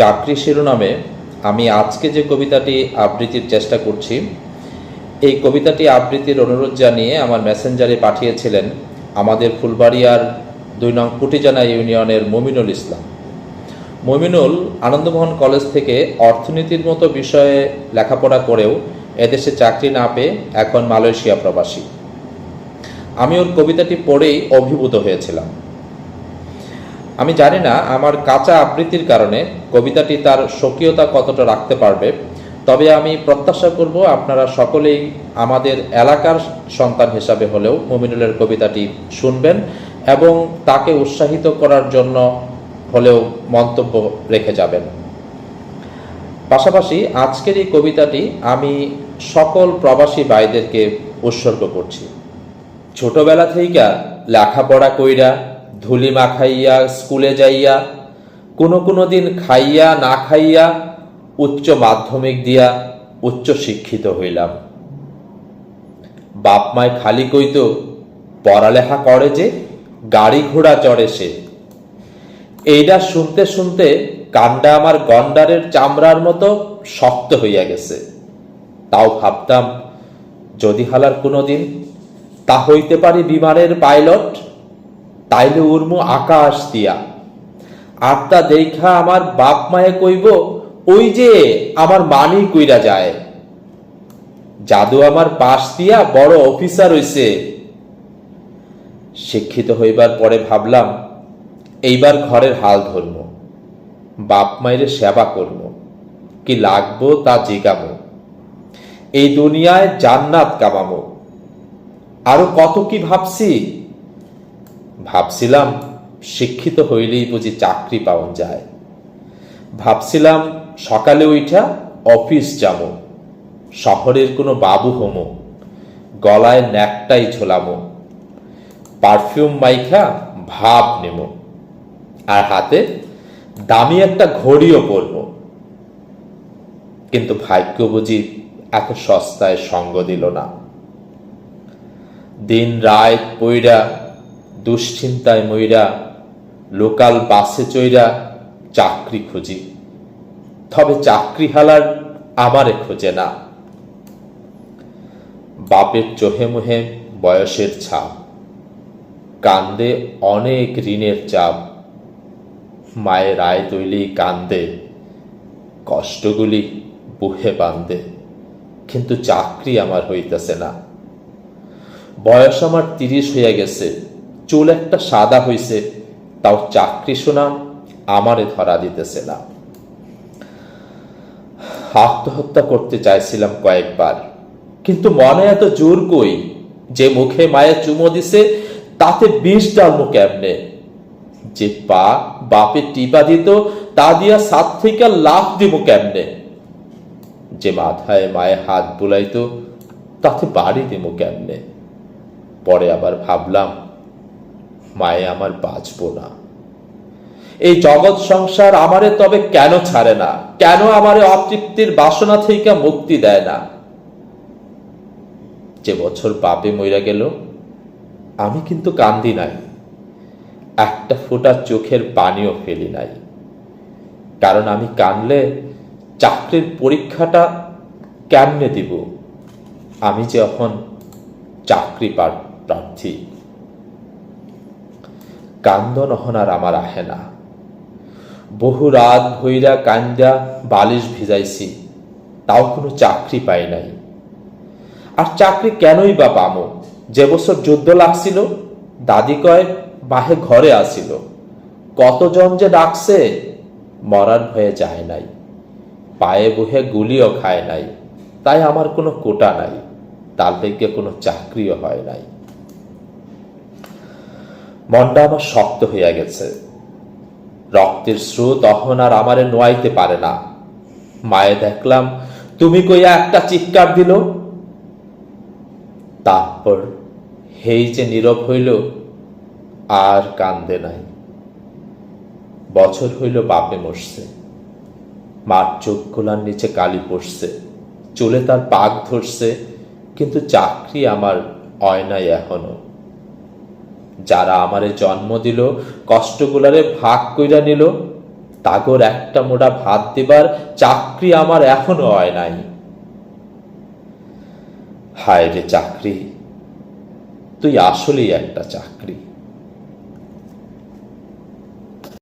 চাকরি শিরোনামে আমি আজকে যে কবিতাটি আবৃত্তির চেষ্টা করছি, এই কবিতাটি আবৃত্তির অনুরোধ জানিয়ে আমার মেসেঞ্জারে পাঠিয়েছিলেন আমাদের ফুলবাড়িয়ার দুই নং কুটিজানা ইউনিয়নের মমিনুল ইসলাম। মমিনুল আনন্দমোহন কলেজ থেকে অর্থনীতির মতো বিষয়ে লেখাপড়া করেও এদেশে চাকরি না পেয়ে এখন মালয়েশিয়া প্রবাসী। আমি ওর কবিতাটি পড়েই অভিভূত হয়েছিলাম। আমি জানি না আমার কাঁচা আবৃত্তির কারণে কবিতাটি তার স্বকীয়তা কতটা রাখতে পারবে। তবে আমি প্রত্যাশা করব আপনারা সকলেই আমাদের এলাকার সন্তান হিসাবে হলেও মুমিনুলের কবিতাটি শুনবেন এবং তাকে উৎসাহিত করার জন্য হলেও মন্তব্য রেখে যাবেন। পাশাপাশি আজকের এই কবিতাটি আমি সকল প্রবাসী ভাইদেরকে উৎসর্গ করছি। ছোটবেলা থেকে লেখাপড়া কইরা ধুলি মাখাইয়া, স্কুলে যাইয়া, কোনো কোনো দিন খাইয়া, না খাইয়া, উচ্চ মাধ্যমিক দিয়া উচ্চ শিক্ষিত হইলাম। বাপ মায় খালি কইত, পড়ালেখা করে যে, গাড়ি ঘোড়া চড়ে সে। এইটা শুনতে শুনতে কান্ডা আমার গন্ডারের চামড়ার মতো শক্ত হইয়া গেছে। তাও ভাবতাম, যদি হালার কোনো দিন, তা হইতে পারি বিমানের পাইলট তাইলে উর্মু আকাশ দিয়া। তা দেখা আমার বাপ মায়ে কইব, ওই যে আমার মানি কইরা যায়। জাদু আমার পাশ দিয়া বড় অফিসার হইছে। শিক্ষিত হইবার পরে ভাবলাম, এইবার ঘরের হাল ধরব। বাপ মায়ের সেবা করব। কি লাগবো তা জিগামো এই দুনিয়ায় জান্নাত কামামো আরও কত কি ভাবছি? ভাবছিলাম শিক্ষিত হইলেই বুঝি চাকরি পাওয়া যায়। ভাবছিলাম সকালে উঠা অফিস যাব, শহরের কোনো বাবু হোমো, গলায় ন্যাকটাই ঝোলামো, পারফিউম মাইখা ভাব নেব আর হাতে দামি একটা ঘড়িও পরব। কিন্তু ভাগ্য বুঝি এত সস্তায় সঙ্গ দিল না। দিন রাত পইরা দুশ্চিন্তায় মইরা, লোকাল বাসে চইরা চাকরি খুঁজি। তবে চাকরি হালার আমারে খোঁজে না। বাপের চোহে মুহে বয়সের ছাপ। কান্দে অনেক ঋণের চাপ। মায়ের আয় তৈলি কান্দে, কষ্টগুলি বুহে বান্ধে কিন্তু চাকরি আমার হইতেছে না। বয়স আমার তিরিশ হইয়া গেছে। চুল একটা সাদা হইছে, তাও চাকরি শোনা আমারে ধরা দিতেছে না। আত্মহত্যা করতে চাইছিলাম কয়েকবার, কিন্তু মনে এত জোর কই যে মুখে মায়ের চুমো দিছে, তাতে বিষ ডালমো কেমনে? যে পা বাপে টিপা দিত, তা দিয়া সাত থেকে লাভ দিব কেমনে? যে মাথায় মায়ে হাত বুলাইতো, তাতে বাড়ি দিব কেমনে? পরে আবার ভাবলাম মায়ে আমার বাঁচবো না। এই জগৎ সংসার আমারে তবে কেন ছাড়ে না? কেন আমারে অতৃপ্তির বাসনা থেকে মুক্তি দেয় না? যে বছর বাপে মইরা গেল, আমি কিন্তু কান্দি নাই। একটা ফোঁটা চোখের পানিও ফেলি নাই। কারণ আমি কানলে চাকরির পরীক্ষাটা কেমনে দিব? আমি যে এখন চাকরি প্রার্থী। কান্দন আর আমার আহে না। বহু রাত ভৈরা কান্দা বালিশ ভিজাইছি, তাও কোনো চাকরি পাই নাই। আর চাকরি কেনই বা পামো? যে বছর যুদ্ধ লাগছিল, দাদি কয়, বাহে ঘরে আসিল। কতজন যে ডাকছে, মরার ভয়ে যায় নাই। পায়ে বহে গুলিও খায় নাই। তাই আমার কোনো কোটা নাই, তার থেকে কোনো চাকরিও হয় নাই। মনটা আমার শক্ত হইয়া গেছে। রক্তের স্রোত অহন আর আমারে নোয়াইতে পারে না। মায়ে দেখলাম, তুমি কইয়া একটা চিৎকার দিল? তারপর হেই যে নীরব হইল, আর কান্দে নাই। বছর হইল বাপে মরছে। মার চোখ গোলার নিচে কালি পড়ছে। চলে তার পাক ধরছে, কিন্তু চাকরি আমার হয় নাই এখনও। যারা আমারে জন্ম দিল, কষ্টগুলারে ভাগ কইরা নিল, তাগর একটা মোটা ভাত দিবার চাকরি আমার এখনও হয় নাই। হায় রে চাকরি, তুই আসলেই একটা চাকরি।